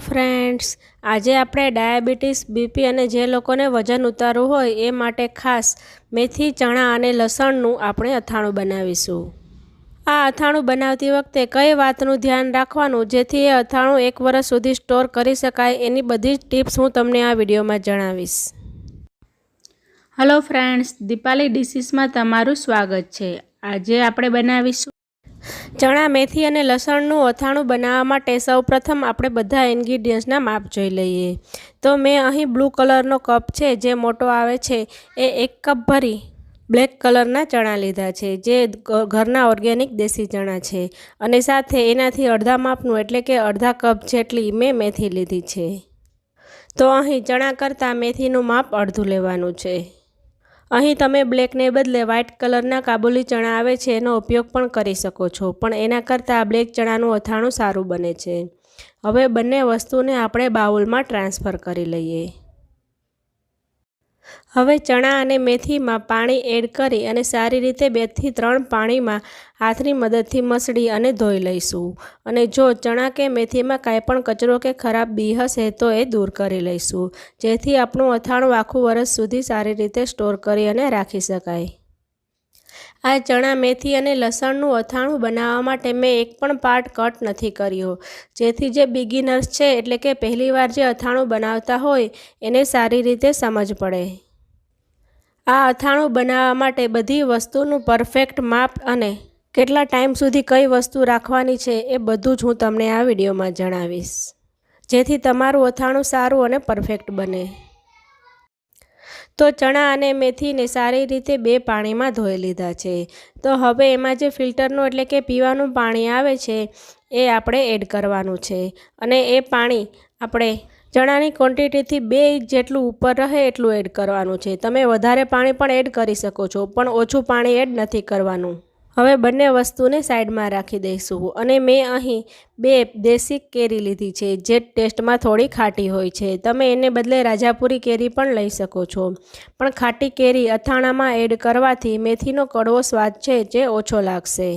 Friends આજે આપણે diabetes, BP અને જે લોકોને વજન ઉતારવું હોય એ માટે ખાસ મેથી, ચણા અને લસણનું આપણે અથાણું બનાવીશું. આ અથાણું બનાવતી વખતે કઈ વાતનું ધ્યાન રાખવાનું, જેથી એ અથાણું એક વર્ષ સુધી સ્ટોર કરી શકાય એની બધી જ ટિપ્સ હું તમને આ વિડીયોમાં જણાવીશ. હલો ફ્રેન્ડ્સ દીપાલી ડિશીસમાં તમારું સ્વાગત છે. આજે આપણે બનાવીશું ચણા, મેથી અને લસણનું અથાણું બનાવવા માટે સૌપ્રથમ આપણે બધા ઇન્ગ્રીડિયન્ટ્સના માપ જોઈ લઈએ. તો મેં અહીં બ્લુ કલરનો કપ છે, જે મોટો આવે છે, એ એક કપ ભરી બ્લેક કલરના ચણા લીધા છે, જે ઘરના ઓર્ગેનિક દેશી ચણા છે. અને સાથે એનાથી અડધા માપનું એટલે કે અડધા કપ જેટલી મેં મેથી લીધી છે. તો અહીં ચણા કરતાં મેથીનું માપ અડધું લેવાનું છે. અહીં તમે બ્લેકને બદલે વ્હાઇટ કલરના કાબુલી ચણા આવે છે, એનો ઉપયોગ પણ કરી શકો છો. પણ એના કરતાં બ્લેક ચણાનું અથાણું સારું બને છે. હવે બંને વસ્તુને આપણે બાઉલમાં ટ્રાન્સફર કરી લઈએ. હવે ચણા અને મેથીમાં પાણી એડ કરી અને સારી રીતે બેથી ત્રણ પાણીમાં હાથની મદદથી મસળી અને ધોઈ લઈશું. અને જો ચણા કે મેથીમાં કાંઈ પણ કચરો કે ખરાબ બી હશે તો એ દૂર કરી લઈશું. જેથી આપણું અથાણું આખું વર્ષ સુધી સારી રીતે સ્ટોર કરી અને રાખી શકાય. આ ચણા, મેથી અને લસણનું અથાણું બનાવવા માટે મેં એક પણ પાર્ટ કટ નથી કર્યો. જેથી જે બિગિનર્સ છે, એટલે કે પહેલીવાર જે અથાણું બનાવતા હોય, એને સારી રીતે સમજ પડે. આ અથાણું બનાવવા માટે બધી વસ્તુનું પરફેક્ટ માપ અને કેટલા ટાઈમ સુધી કઈ વસ્તુ રાખવાની છે, એ બધું જ હું તમને આ વિડીયોમાં જણાવીશ. જેથી તમારું અથાણું સારું અને પરફેક્ટ બને. તો ચણા અને મેથીને સારી રીતે બે પાણીમાં ધોઈ લીધા છે. તો હવે એમાં જે ફિલ્ટરનું એટલે કે પીવાનું પાણી આવે છે, એ આપણે એડ કરવાનું છે. અને એ પાણી આપણે ચણાની ક્વોન્ટિટીથી બે જેટલું ઉપર રહે એટલું એડ કરવાનું છે. તમે વધારે પાણી પણ એડ કરી શકો છો, પણ ઓછું પાણી એડ નથી કરવાનું. હવે બંને વસ્તુને સાઈડમાં રાખી દઈશું અને મેં અહીં બે દેશી કેરી લીધી છે, જે ટેસ્ટમાં થોડી ખાટી હોય છે. તમે એને બદલે રાજાપુરી કેરી પણ લઈ શકો છો. પણ ખાટી કેરી અથાણામાં એડ કરવાથી મેથીનો કડવો સ્વાદ છે, જે ઓછો લાગશે.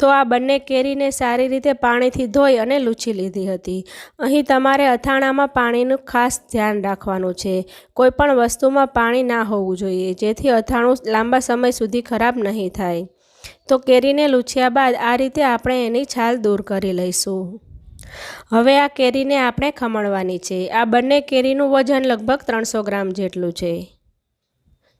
તો આ બંને કેરીને સારી રીતે પાણીથી ધોઈ અને લૂછી લીધી હતી. અહીં તમારે અથાણામાં પાણીનું ખાસ ધ્યાન રાખવાનું છે. કોઈ પણ વસ્તુમાં પાણી ના હોવું જોઈએ, જેથી અથાણું લાંબા સમય સુધી ખરાબ નહીં થાય. તો કેરીને લૂછ્યા બાદ આ રીતે આપણે એની છાલ દૂર કરી લઈશું. હવે આ કેરીને આપણે ખમણવાની છે. આ બંને કેરીનું વજન લગભગ ત્રણસો ગ્રામ જેટલું છે.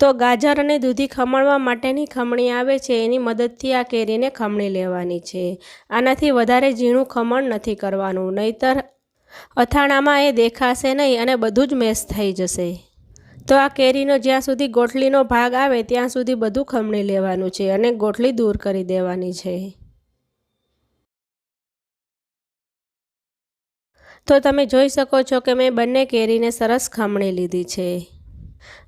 તો ગાજર અને દૂધી ખમણવા માટેની ખમણી આવે છે, એની મદદથી આ કેરીને ખમણી લેવાની છે. આનાથી વધારે ઝીણું ખમણ નથી કરવાનું, નહીતર અથાણામાં એ દેખાશે નહીં અને બધું જ મેસ થઈ જશે. તો આ કેરીનો જ્યાં સુધી ગોઠલીનો ભાગ આવે, ત્યાં સુધી બધું ખમણી લેવાનું છે અને ગોઠલી દૂર કરી દેવાની છે. તો તમે જોઈ શકો છો કે મેં બંને કેરીને સરસ ખમણી લીધી છે.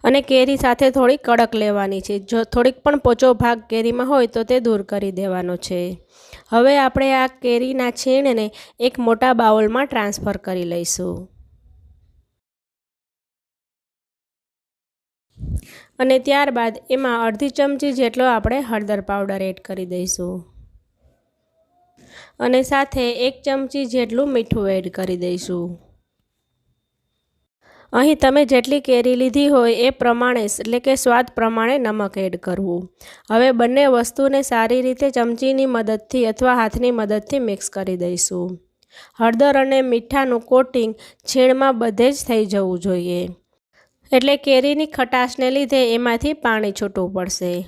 અને કેરી સાથે થોડી કડક લેવાની છે. જો થોડીક પણ પોચો ભાગ કેરીમાં હોય, તો તે દૂર કરી દેવાનો છે. હવે આપણે આ કેરીના છીણને એક મોટા બાઉલમાં ટ્રાન્સફર કરી લઈશું. અને ત્યારબાદ એમાં અડધી ચમચી જેટલો આપણે હળદર પાવડર એડ કરી દઈશું. અને સાથે એક ચમચી જેટલું મીઠું એડ કરી દઈશું. અહીં તમે જેટલી કેરી લીધી હોય એ પ્રમાણે એટલે કે સ્વાદ પ્રમાણે નમક એડ કરવું. હવે બંને વસ્તુને સારી રીતે ચમચીની મદદથી અથવા હાથની મદદથી મિક્સ કરી દઈશું. હળદર અને મીઠાનું કોટિંગ છીણમાં બધે જ થઈ જવું જોઈએ. એટલે કેરીની ખટાશને લીધે એમાંથી પાણી છૂટવું પડશે.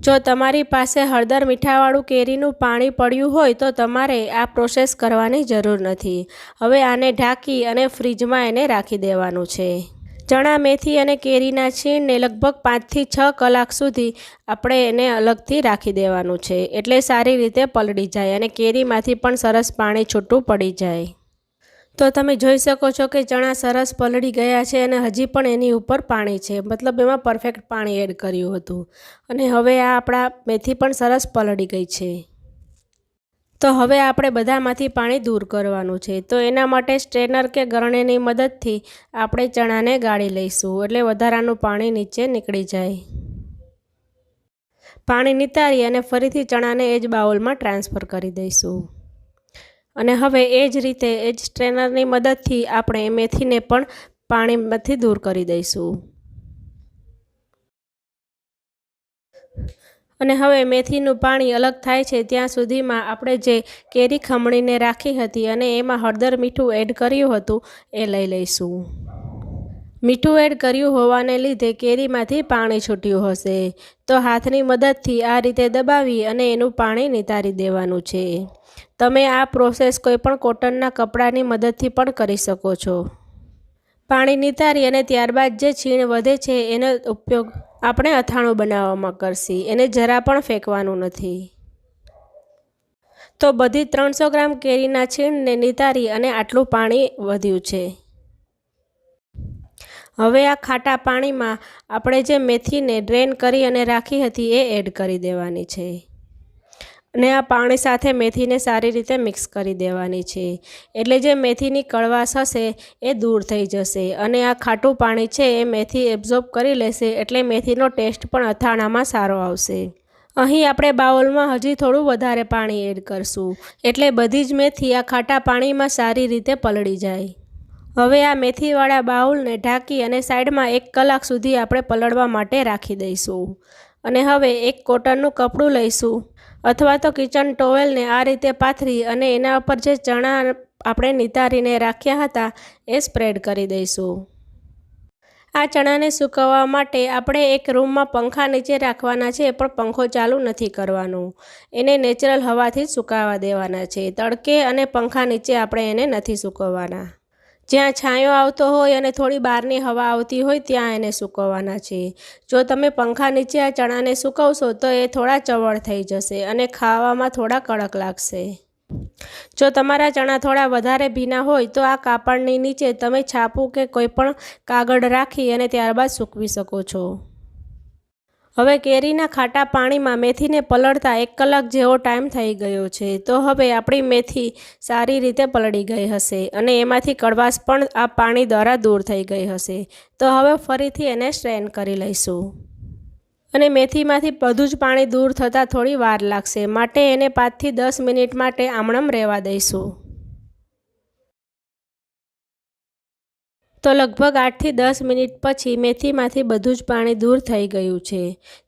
જો તમારી પાસે હળદર મીઠાવાળું કેરીનું પાણી પડ્યું હોય તો તમારે આ પ્રોસેસ કરવાની જરૂર નથી. હવે આને ઢાંકી અને ફ્રીજમાં એને રાખી દેવાનું છે. ચણા, મેથી અને કેરીના છીણને લગભગ પાંચથી છ કલાક સુધી આપણે એને અલગથી રાખી દેવાનું છે. એટલે સારી રીતે પલળી જાય અને કેરીમાંથી પણ સરસ પાણી છૂટું પડી જાય. તો તમે જોઈ શકો છો કે ચણા સરસ પલળી ગયા છે અને હજી પણ એની ઉપર પાણી છે. મતલબ એમાં પરફેક્ટ પાણી એડ કર્યું હતું. અને હવે આ આપણા મેથી પણ સરસ પલળી ગઈ છે. તો હવે આપણે બધામાંથી પાણી દૂર કરવાનું છે. તો એના માટે સ્ટ્રેનર કે ગરણીની મદદથી આપણે ચણાને ગાળી લઈશું. એટલે વધારાનું પાણી નીચે નીકળી જાય. પાણી નિતારી અને ફરીથી ચણાને એ જ બાઉલમાં ટ્રાન્સફર કરી દઈશું. અને હવે એ જ રીતે એ જ સ્ટ્રેનરની મદદથી આપણે મેથીને પણ પાણીમાંથી દૂર કરી દઈશું. અને હવે મેથીનું પાણી અલગ થાય છે ત્યાં સુધીમાં આપણે જે કેરી ખમણીને રાખી હતી અને એમાં હળદર મીઠું એડ કર્યું હતું એ લઈ લઈશું. મીઠું એડ કર્યું હોવાને લીધે કેરીમાંથી પાણી છૂટ્યું હશે. તો હાથની મદદથી આ રીતે દબાવી અને એનું પાણી નિતારી દેવાનું છે. તમે આ પ્રોસેસ કોઈપણ કોટનના કપડાની મદદથી પણ કરી શકો છો. પાણી નિતારી અને ત્યારબાદ જે છીણ વધે છે એનો ઉપયોગ આપણે અથાણું બનાવવામાં કરશી. એને જરા પણ ફેંકવાનું નથી. તો બધી ત્રણસો ગ્રામ કેરીના છીણને નિતારી અને આટલું પાણી વધ્યું છે. હવે આ ખાટા પાણીમાં આપણે જે મેથીને ડ્રેન કરી અને રાખી હતી એ એડ કરી દેવાની છે. અને આ પાણી સાથે મેથીને સારી રીતે મિક્સ કરી દેવાની છે. એટલે જે મેથીની કડવાશ હશે એ દૂર થઈ જશે અને આ ખાટું પાણી છે એ મેથી એબ્ઝોર્બ કરી લેશે એટલે મેથીનો ટેસ્ટ પણ અથાણામાં સારો આવશે. અહીં આપણે બાઉલમાં હજી થોડું વધારે પાણી એડ કરશું એટલે બધી જ મેથી આ ખાટા પાણીમાં સારી રીતે પલળી જાય. હવે આ મેથીવાળા બાઉલને ઢાંકી અને સાઈડમાં એક કલાક સુધી આપણે પલળવા માટે રાખી દઈશું. અને હવે એક કોટનનું કપડું લઈશું. અથવા તો કિચન ટોવેલને આ રીતે પાથરી અને એના ઉપર જે ચણા આપણે નિતારીને રાખ્યા હતા, એ સ્પ્રેડ કરી દઈશું. આ ચણાને સૂકવવા માટે આપણે એક રૂમમાં પંખા નીચે રાખવાના છે, પણ પંખો ચાલુ નથી કરવાનો. એને નેચરલ હવાથી સુકાવા દેવાના છે. તડકે અને પંખા નીચે આપણે એને નથી સૂકવવાના. જ્યાં છાંયો આવતો હોય અને થોડી બહારની હવા આવતી હોય ત્યાં એને સૂકવવાના છે. જો તમે પંખા નીચે આ ચણાને સૂકવશો તો એ થોડા ચવળ થઈ જશે અને ખાવામાં થોડા કડક લાગશે. જો તમારા ચણા થોડા વધારે ભીના હોય તો આ કાપડની નીચે તમે છાપું કે કોઈ પણ કાગળ રાખી અને ત્યારબાદ સૂકવી શકો છો. હવે કેરીના ખાટા પાણીમાં મેથીને પલળતા એક કલાક જેવો ટાઈમ થઈ ગયો છે, તો હવે આપણી મેથી સારી રીતે પલળી ગઈ હશે અને એમાંથી કડવાશ પણ આ પાણી દ્વારા દૂર થઈ ગઈ હશે. તો હવે ફરીથી એને સ્ટ્રેન કરી લઈશું. અને મેથીમાંથી બધું જ પાણી દૂર થતાં થોડી વાર લાગશે, માટે એને પાંચથી દસ મિનિટ માટે આમણમ રહેવા દઈશું. તો લગભગ આઠથી દસ મિનિટ પછી મેથીમાંથી બધું જ પાણી દૂર થઈ ગયું છે.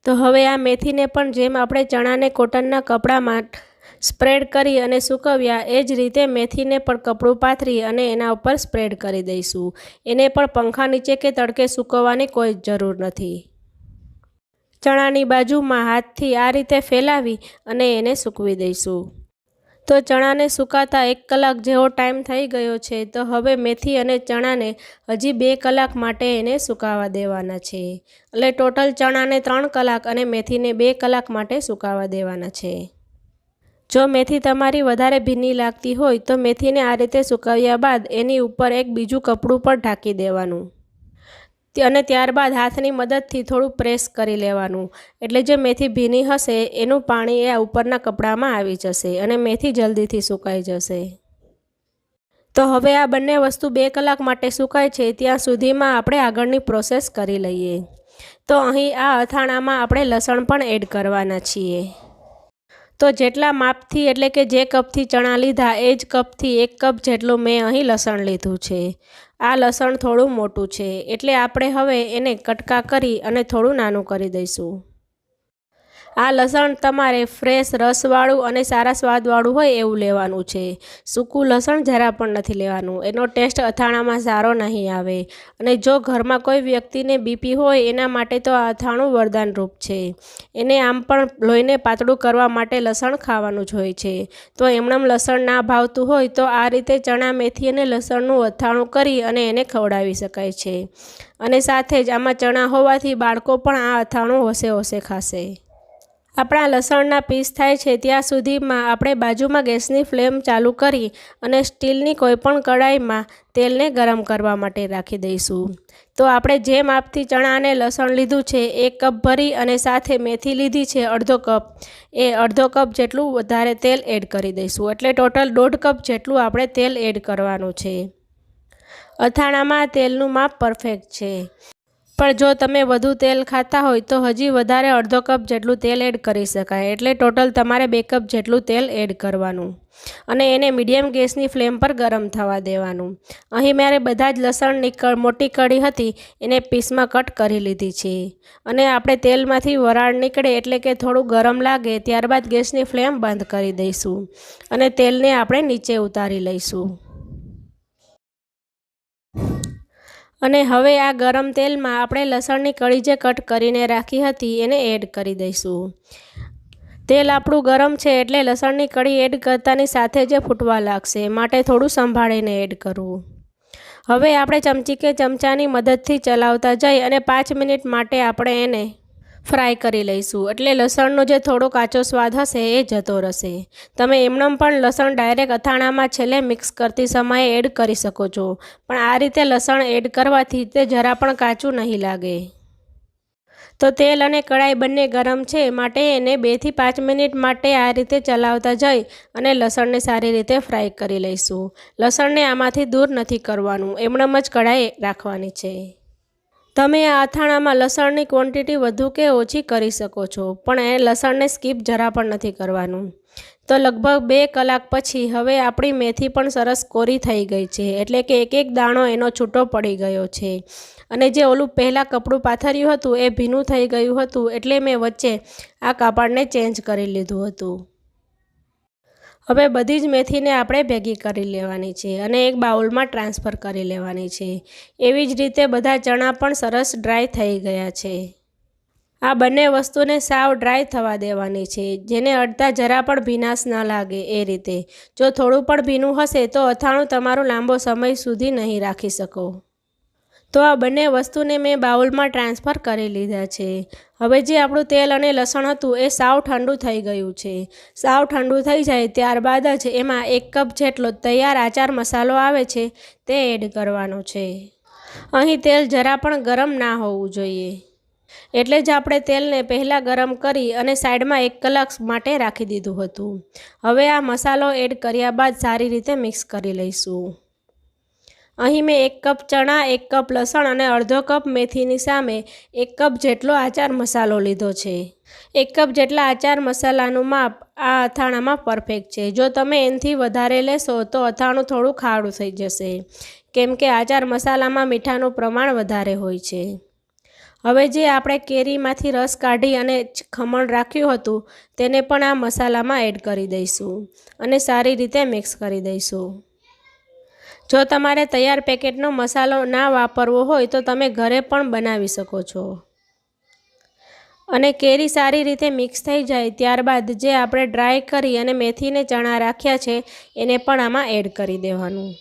તો હવે આ મેથીને પણ જેમ આપણે ચણાને કોટનના કપડામાં સ્પ્રેડ કરી અને સૂકવ્યા, એ જ રીતે મેથીને પણ કપડું પાથરી અને એના ઉપર સ્પ્રેડ કરી દઈશું. એને પણ પંખા નીચે કે તડકે સૂકવવાની કોઈ જરૂર નથી. ચણાની બાજુમાં હાથથી આ રીતે ફેલાવી અને એને સૂકવી દઈશું. તો ચણાને સુકાતા એક કલાક જેવો ટાઈમ થઈ ગયો છે. તો હવે મેથી અને ચણાને હજી બે કલાક માટે એને સુકાવા દેવાના છે. એટલે ટોટલ ચણાને ત્રણ કલાક અને મેથીને બે કલાક માટે સુકાવા દેવાના છે. જો મેથી તમારી વધારે ભીની લાગતી હોય તો મેથીને આ રીતે સુકાવ્યા બાદ એની ઉપર એક બીજું કપડું પણ ઢાંકી દેવાનું. અને ત્યારબાદ હાથની મદદથી થોડું પ્રેસ કરી લેવાનું. એટલે જે મેથી ભીની હશે, એનું પાણી એ ઉપરના કપડામાં આવી જશે અને મેથી જલ્દીથી સુકાઈ જશે. તો હવે આ બંને વસ્તુ બે કલાક માટે સુકાય છે, ત્યાં સુધીમાં આપણે આગળની પ્રોસેસ કરી લઈએ. તો અહીં આ અથાણામાં આપણે લસણ પણ એડ કરવાના છીએ. તો જેટલા માપથી એટલે કે જે કપથી ચણા લીધા, એ જ કપથી એક કપ જેટલું મેં અહીં લસણ લીધું છે. આ લસણ થોડું મોટું છે, એટલે આપણે હવે એને કટકા કરી અને થોડું નાનું કરી દઈશું. આ લસણ તમારે ફ્રેશ રસવાળું અને સારા સ્વાદવાળું હોય એવું લેવાનું છે. સૂકું લસણ જરા પણ નથી લેવાનું. એનો ટેસ્ટ અથાણામાં સારો નહીં આવે. અને જો ઘરમાં કોઈ વ્યક્તિને બીપી હોય, એના માટે તો આ અથાણું વરદાનરૂપ છે. એને આમ પણ લોહીને પાતળું કરવા માટે લસણ ખાવાનું જ હોય છે. તો એમણમ લસણ ના ભાવતું હોય, તો આ રીતે ચણા, મેથી અને લસણનું અથાણું કરી અને એને ખવડાવી શકાય છે. અને સાથે જ આમાં ચણા હોવાથી બાળકો પણ આ અથાણું હોશે હોશે ખાશે. આપણા લસણના પીસ થાય છે ત્યાં સુધીમાં આપણે બાજુમાં ગેસની ફ્લેમ ચાલુ કરી અને સ્ટીલની કોઈપણ કડાઈમાં તેલને ગરમ કરવા માટે રાખી દઈશું. તો આપણે જે માપથી ચણા અને લસણ લીધું છે, એક કપ ભરી અને સાથે મેથી લીધી છે, અડધો કપ. એ અડધો કપ જેટલું વધારે તેલ એડ કરી દઈશું. એટલે ટોટલ દોઢ કપ જેટલું આપણે તેલ એડ કરવાનું છે. અથાણામાં તેલનું માપ પરફેક્ટ છે. પણ જો તમે વધુ તેલ ખાતા હોય તો હજી વધારે અડધો કપ જેટલું તેલ એડ કરી શકાય. એટલે ટોટલ તમારે બે કપ જેટલું તેલ એડ કરવાનું. અને એને મીડિયમ ગેસની ફ્લેમ પર ગરમ થવા દેવાનું. અહીં મારે બધા જ લસણની મોટી કળી હતી, એને પીસમાં કટ કરી લીધી છે. અને આપણે તેલમાંથી વરાળ નીકળે એટલે કે થોડું ગરમ લાગે, ત્યારબાદ ગેસની ફ્લેમ બંધ કરી દઈશું. અને તેલને આપણે નીચે ઉતારી લઈશું. અને હવે આ ગરમ તેલમાં આપણે લસણની કળી જે કટ કરીને રાખી હતી એને એડ કરી દઈશું. તેલ આપણું ગરમ છે એટલે લસણની કળી એડ કરતાની સાથે જ ફૂટવા લાગશે. માટે થોડું સંભાળીને એડ કરવું. હવે આપણે ચમચી કે ચમચાની મદદથી ચલાવતા જઈ અને પાંચ મિનિટ માટે આપણે એને ફ્રાય કરી લઈશું. એટલે લસણનો જે થોડો કાચો સ્વાદ હશે એ જતો રહેશે. તમે એમનેમ પણ લસણ ડાયરેક્ટ અથાણામાં છેલ્લે મિક્સ કરતી સમયે એડ કરી શકો છો. પણ આ રીતે લસણ એડ કરવાથી તે જરા પણ કાચું નહીં લાગે. તો તેલ અને કઢાઈ બંને ગરમ છે માટે એને બેથી પાંચ મિનિટ માટે આ રીતે ચલાવતા જઈ અને લસણને સારી રીતે ફ્રાય કરી લઈશું. લસણને આમાંથી દૂર નથી કરવાનું. એમણમ જ કઢાઈ રાખવાની છે. તમે આ અથાણામાં લસણની ક્વોન્ટિટી વધુ કે ઓછી કરી શકો છો, પણ એ લસણને સ્કીપ જરા પણ નથી કરવાનું. તો લગભગ બે કલાક પછી હવે આપણી મેથી પણ સરસ કોરી થઈ ગઈ છે, એટલે કે એક એક દાણો એનો છૂટો પડી ગયો છે. અને જે ઓલું પહેલાં કપડું પાથર્યું હતું એ ભીનું થઈ ગયું હતું, એટલે મેં વચ્ચે આ કાપડને ચેન્જ કરી લીધું હતું. હવે બધી જ મેથીને આપણે ભેગી કરી લેવાની છે અને એક બાઉલમાં ટ્રાન્સફર કરી લેવાની છે. એવી જ રીતે બધા ચણા પણ સરસ ડ્રાય થઈ ગયા છે. આ બંને વસ્તુને સાવ ડ્રાય થવા દેવાની છે, જેને અડધા જરા પણ ભીનાશ ન લાગે એ રીતે. જો થોડું પણ ભીનું હશે તો અથાણું તમારું લાંબો સમય સુધી નહીં રાખી શકો. તો આ બંને વસ્તુને મેં બાઉલમાં ટ્રાન્સફર કરી લીધા છે. હવે જે આપણું તેલ અને લસણ હતું એ સાવ ઠંડુ થઈ ગયું છે. સાવ ઠંડુ થઈ જાય ત્યારબાદ જ એમાં એક કપ જેટલો તૈયાર આચાર મસાલો આવે છે તે એડ કરવાનો છે. અહીં તેલ જરા પણ ગરમ ના હોવું જોઈએ. એટલે જ આપણે તેલને પહેલાં ગરમ કરી અને સાઈડમાં એક કલાક માટે રાખી દીધું હતું. હવે આ મસાલો એડ કર્યા બાદ સારી રીતે મિક્સ કરી લઈશું. અહીં મેં એક કપ ચણા, એક કપ લસણ અને અડધો કપ મેથીની સામે એક કપ જેટલો આચાર મસાલો લીધો છે. એક કપ જેટલા આચાર મસાલાનું માપ આ અથાણામાં પરફેક્ટ છે. જો તમે એનાથી વધારે લેશો તો અથાણું થોડું ખાડું થઈ જશે. કેમ કે આચાર મસાલામાં મીઠાનું પ્રમાણ વધારે હોય છે. હવે જે આપણે કેરીમાંથી રસ કાઢી અને ખમણ રાખ્યું હતું તેને પણ આ મસાલામાં એડ કરી દઈશું અને સારી રીતે મિક્સ કરી દઈશું. જો તમારે તૈયાર પેકેટનો મસાલો ના વાપરવો હોય તો તમે ઘરે પણ બનાવી શકો છો. અને કેરી સારી રીતે મિક્સ થઈ જાય ત્યારબાદ જે આપણે ડ્રાય કરી અને મેથીને ચણા રાખ્યા છે, એને પણ આમાં એડ કરી દેવાનું.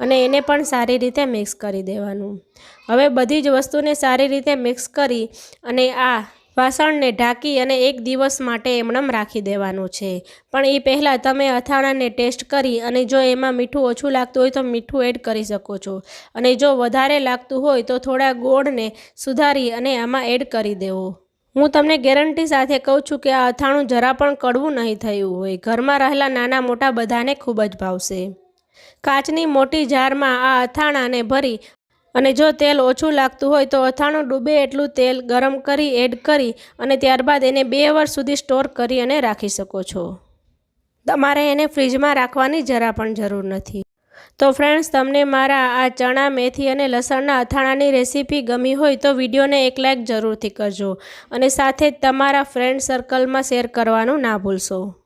અને એને પણ સારી રીતે મિક્સ કરી દેવાનું. હવે બધી જ વસ્તુને સારી રીતે મિક્સ કરી અને આ વાસણને ઢાંકી અને એક દિવસ માટે એમણમ રાખી દેવાનું છે. પણ એ પહેલાં તમે અથાણાને ટેસ્ટ કરી અને જો એમાં મીઠું ઓછું લાગતું હોય તો મીઠું એડ કરી શકો છો. અને જો વધારે લાગતું હોય તો થોડા ગોળને સુધારી અને આમાં એડ કરી દેવો. હું તમને ગેરંટી સાથે કહું છું કે આ અથાણું જરા પણ કડવું નહીં થયું હોય. ઘરમાં રહેલા નાના મોટા બધાને ખૂબ જ ભાવશે. કાચની મોટી જારમાં આ અથાણાને ભરી અને જો તેલ ઓછું લાગતું હોય તો અથાણું ડૂબે એટલું તેલ ગરમ કરી એડ કરી અને ત્યારબાદ એને બે વર્ષ સુધી સ્ટોર કરી અને રાખી શકો છો. તમારે એને ફ્રીજમાં રાખવાની જરા પણ જરૂર નથી. તો ફ્રેન્ડ્સ, તમને મારા આ ચણા, મેથી અને લસણના અથાણાની રેસીપી ગમી હોય તો વિડીયોને એક લાઇક જરૂરથી કરજો અને સાથે જ તમારા ફ્રેન્ડ સર્કલમાં શેર કરવાનું ના ભૂલશો.